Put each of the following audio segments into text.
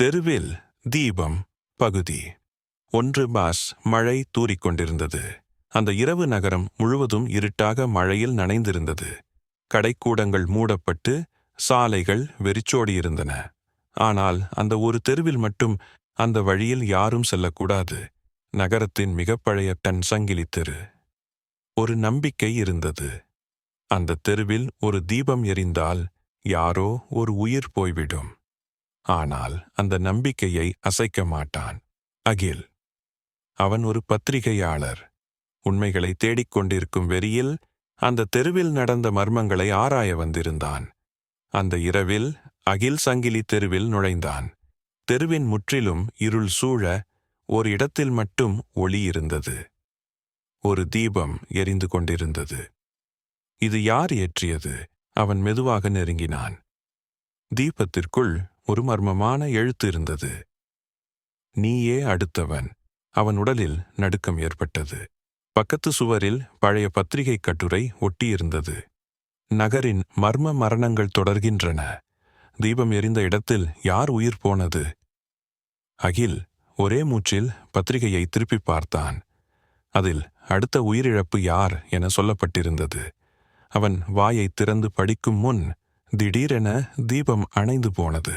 தெருவில் தீபம் பகுதி. ஒன்று பாஸ் மழை தூறிக்கொண்டிருந்தது. அந்த இரவு நகரம் முழுவதும் இருட்டாக மழையில் நனைந்திருந்தது. கடைக்கூடங்கள் மூடப்பட்டு சாலைகள் வெறிச்சோடியிருந்தன. ஆனால் அந்த ஒரு தெருவில் மட்டும் அந்த வழியில் யாரும் செல்லக்கூடாது. நகரத்தின் மிகப்பழைய டன் சங்கிலி தெரு. ஒரு நம்பிக்கை இருந்தது. அந்த தெருவில் ஒரு தீபம் எரிந்தால் யாரோ ஒரு உயிர் போய்விடும். ஆனால் அந்த நம்பிக்கையை அசைக்க மாட்டான். அகில் அவன் ஒரு பத்திரிகையாளர். உண்மைகளை தேடிக் கொண்டிருக்கும் வெறியில் அந்த தெருவில் நடந்த மர்மங்களை ஆராய வந்திருந்தான். அந்த இரவில் அகில் சங்கிலி தெருவில் நுழைந்தான். தெருவின் முற்றிலும் இருள் சூழ ஒரு இடத்தில் மட்டும் ஒளி இருந்தது. ஒரு தீபம் எரிந்து கொண்டிருந்தது. இது யார் ஏற்றியது? அவன் மெதுவாக நெருங்கினான். தீபத்திற்குள் ஒரு மர்மமான எழுத்து இருந்தது. நீயே அடுத்தவன். அவன் உடலில் நடுக்கம் ஏற்பட்டது. பக்கத்து சுவரில் பழைய பத்திரிகை கட்டுரை ஒட்டியிருந்தது. நகரின் மர்ம மரணங்கள் தொடர்கின்றன. தீபம் எரிந்த இடத்தில் யார் உயிர் போனது? அகில் ஒரே மூச்சில் பத்திரிகையை திருப்பிப் பார்த்தான். அதில் அடுத்த உயிரிழப்பு யார்? என சொல்லப்பட்டிருந்தது. அவன் வாயை திறந்து படிக்கும் முன் திடீரென தீபம் அணைந்து போனது.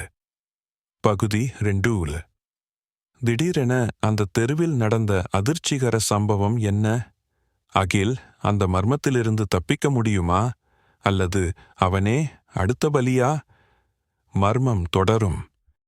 பகுதி ரெண்டூல் திடீரென அந்த தெருவில் நடந்த அதிர்ச்சிகர சம்பவம் என்ன? அகில் அந்த மர்மத்திலிருந்து தப்பிக்க முடியுமா? அல்லது அவனே அடுத்த பலியா? மர்மம் தொடரும்.